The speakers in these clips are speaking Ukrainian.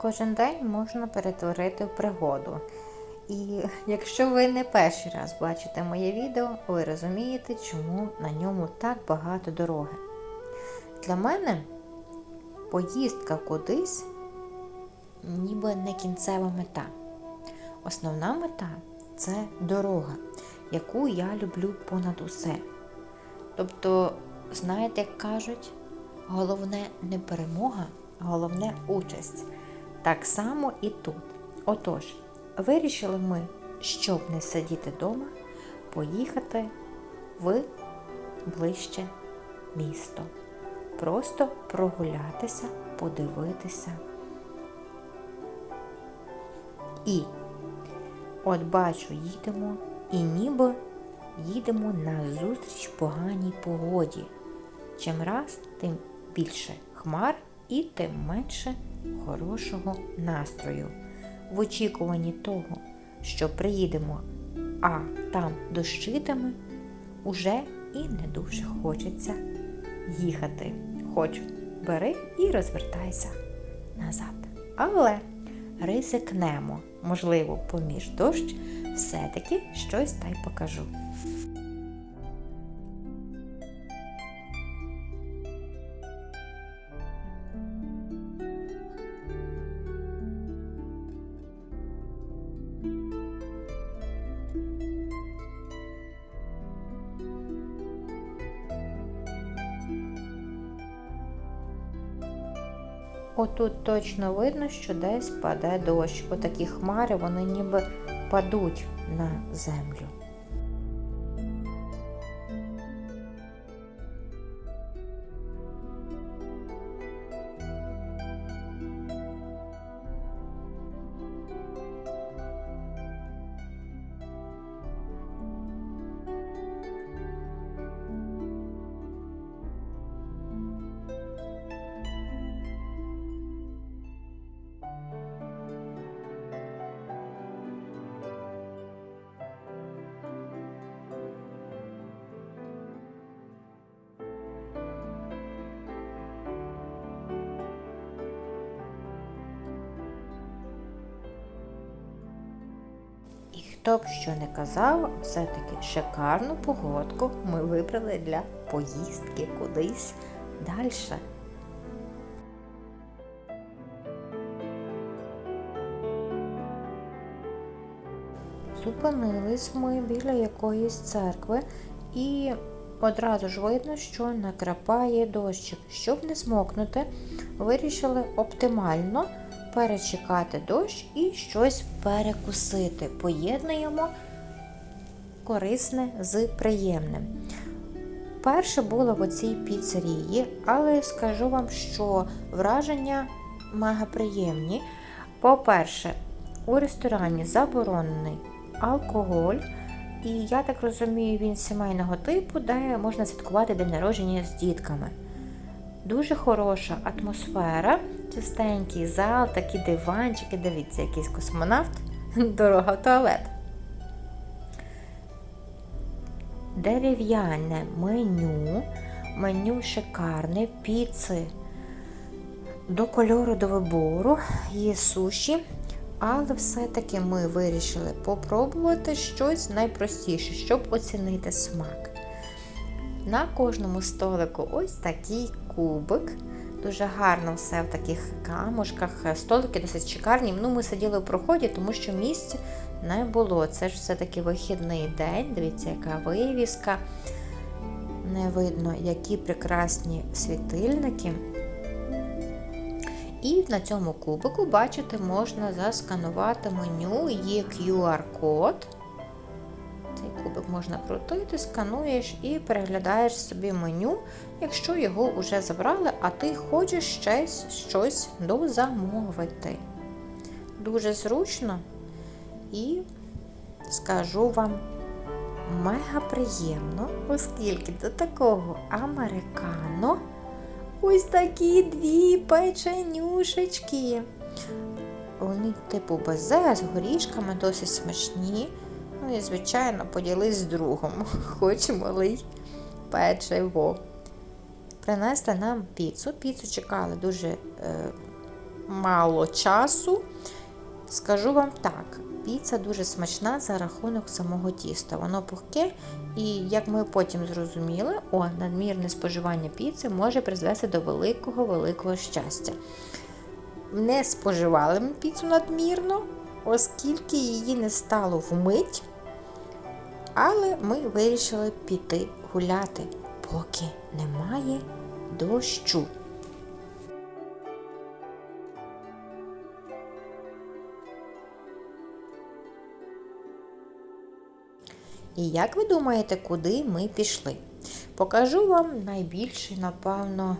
кожен день можна перетворити в пригоду. І якщо ви не перший раз бачите моє відео, ви розумієте, чому на ньому так багато дороги. Для мене поїздка кудись ніби не кінцева мета. Основна мета це дорога, яку я люблю понад усе. Тобто, знаєте, як кажуть, головне не перемога, головне участь. Так само і тут. Отож, вирішили ми, щоб не сидіти вдома, поїхати в ближче місто. Просто прогулятися, подивитися. І от бачу, їдемо, і ніби їдемо на зустріч поганій погоді. Чим раз, тим більше хмар і тим менше хорошого настрою. В очікуванні того, що приїдемо, а там дощитиме, уже і не дуже хочеться їхати. Хоч бери і розвертайся назад. Але ризикнемо, можливо, поміж дощ, все-таки щось та й покажу. Отут точно видно, що десь паде дощ. Отакі хмари, вони ніби падуть на землю. Хто б що не казав, все-таки шикарну погодку ми вибрали для поїздки кудись далі. Зупинились ми біля якоїсь церкви і одразу ж видно, що накрапає дощик. Щоб не змокнути, вирішили оптимально перечекати дощ і щось перекусити. Поєднуємо корисне з приємним. Перше було в оцій піцерії, але скажу вам, що враження мега приємні. По-перше, у ресторані заборонений алкоголь, і я так розумію, він сімейного типу, де можна святкувати день народження з дітками. Дуже хороша атмосфера, чистенький зал, такі диванчики. Дивіться, якийсь космонавт, дорога в туалет. Дерев'яне меню, меню шикарне, піци до кольору до вибору, є суші, але все-таки ми вирішили попробувати щось найпростіше, щоб оцінити смак. На кожному столику ось такий кубик. Дуже гарно все в таких камушках. Столики досить шикарні. Ну, ми сиділи в проході, тому що місць не було. Це ж все-таки вихідний день. Дивіться, яка вивіска. Не видно, які прекрасні світильники. І на цьому кубику, бачите, можна засканувати меню, є QR-код. Можна крутити, скануєш і переглядаєш собі меню, якщо його вже забрали, а ти хочеш ще щось дозамовити. Дуже зручно і скажу вам мега приємно, оскільки до такого американо ось такі дві печенюшечки. Вони, типу, безе з горішками досить смачні. Ну і, звичайно, поділись з другом, хоч малий печиво. Принесли нам піцу. Піцу чекали дуже е, мало часу. Скажу вам так, піца дуже смачна за рахунок самого тіста. Воно пухке, і як ми потім зрозуміли, о, надмірне споживання піци може призвести до великого-великого щастя. Не споживали ми піцу надмірно, оскільки її не стало вмить. Але ми вирішили піти гуляти, поки немає дощу. І як ви думаєте, куди ми пішли? Покажу вам найбільший, напевно,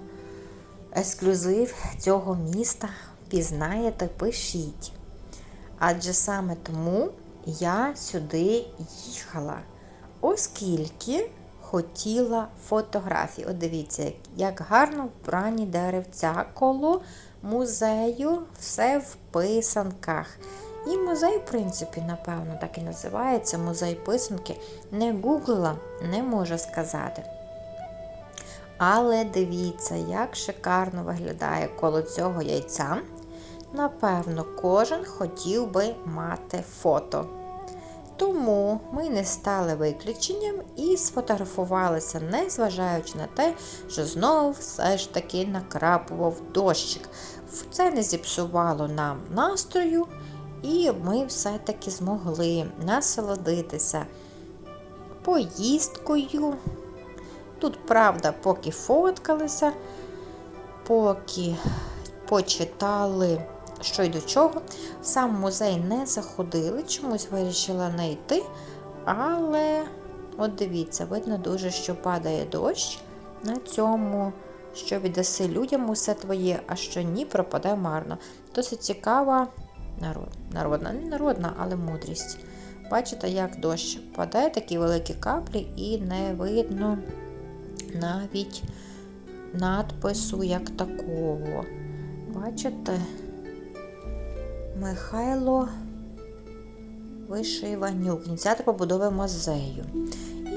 ексклюзив цього міста. Пізнаєте, пишіть. Адже саме тому я сюди їхала, оскільки хотіла фотографії. От дивіться, як гарно вбрані деревця коло музею, все в писанках. І музей, в принципі, напевно, так і називається музей писанки. Не гуглила, не можу сказати. Але дивіться, як шикарно виглядає коло цього яйця. Напевно, кожен хотів би мати фото. Тому ми не стали виключенням і сфотографувалися, не зважаючи на те, що знову все ж таки накрапував дощик. Це не зіпсувало нам настрою, і ми все-таки змогли насолодитися поїздкою. Тут, правда, поки фоткалися, поки почитали що й до чого. В сам музей не заходили, чомусь вирішила не йти. Але, от дивіться, видно дуже, що падає дощ на цьому, що віддаси людям усе твоє, а що ні, пропаде марно. Досить цікава народ, народна, не народна, але мудрість. Бачите, як дощ падає, такі великі каплі, і не видно навіть надпису як такого. Бачите? Михайло Вишиванюк, ініціатор побудови музею.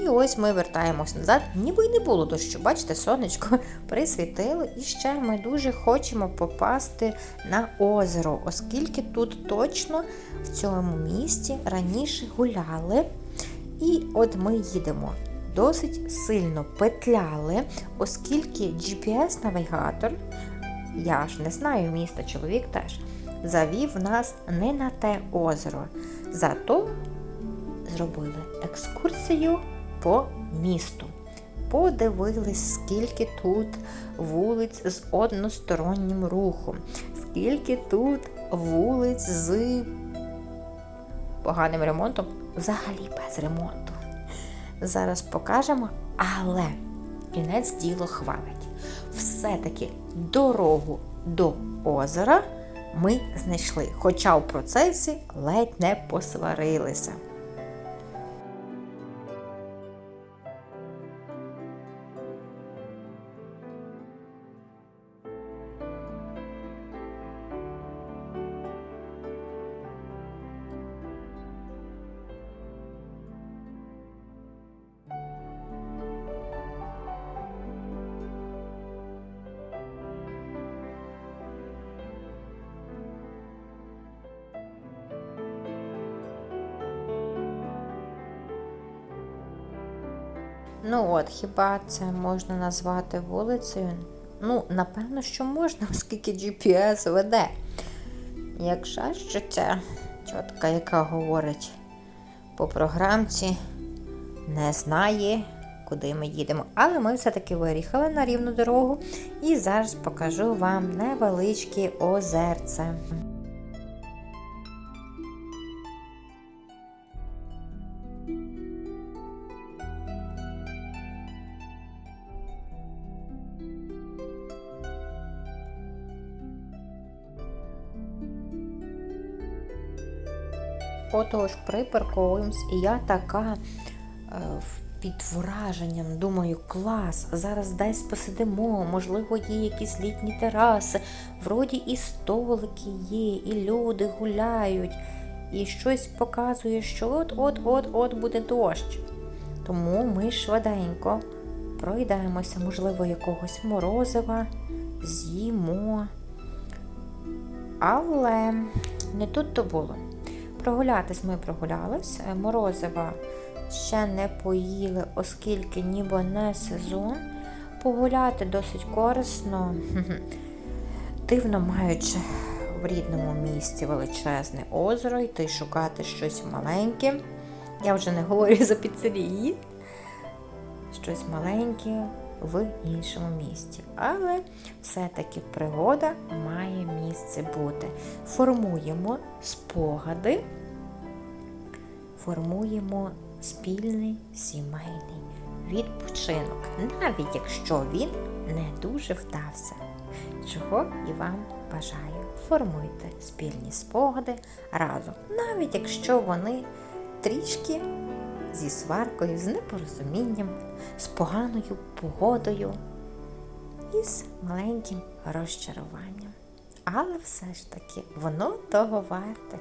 І ось ми вертаємось назад, ніби й не було дощу. Бачите, сонечко присвітило. І ще ми дуже хочемо попасти на озеро, оскільки тут точно в цьому місті раніше гуляли. І от ми їдемо. Досить сильно петляли, оскільки GPS-навігатор, я ж не знаю міста, чоловік теж завів нас не на те озеро. Зато зробили екскурсію по місту. Подивились, скільки тут вулиць з одностороннім рухом, скільки тут вулиць з поганим ремонтом, взагалі без ремонту. Зараз покажемо, але кінець діло хвалить. Все-таки дорогу до озера ми знайшли, хоча в процесі ледь не посварилися. Ну от, хіба це можна назвати вулицею? Ну, напевно, що можна, оскільки GPS веде. Якщо що ця чотка, яка говорить по програмці, не знає, куди ми їдемо. Але ми все-таки виїхали на рівну дорогу і зараз покажу вам невеличке озерце. Отож, припарковуємось, і я така е, під враженням, думаю, клас, зараз десь посидимо, можливо, є якісь літні тераси, вроді і столики є, і люди гуляють, і щось показує, що от-от-от-от буде дощ. Тому ми швиденько пройдемося, можливо, якогось морозива, з'їмо. Але не тут то було. Прогулятись ми прогулялись. Е, Морозива ще не поїли, оскільки ніби не сезон. Погуляти досить корисно, дивно маючи в рідному місті величезне озеро, йти шукати щось маленьке. Я вже не говорю за піцерії. Щось маленьке в іншому місті. Але все-таки пригода має місце бути. Формуємо спогади, формуємо спільний сімейний відпочинок, навіть якщо він не дуже вдався. Чого і вам бажаю. Формуйте спільні спогади разом, навіть якщо вони трішки зі сваркою, з непорозумінням, з поганою погодою і з маленьким розчаруванням. Але все ж таки воно того варте.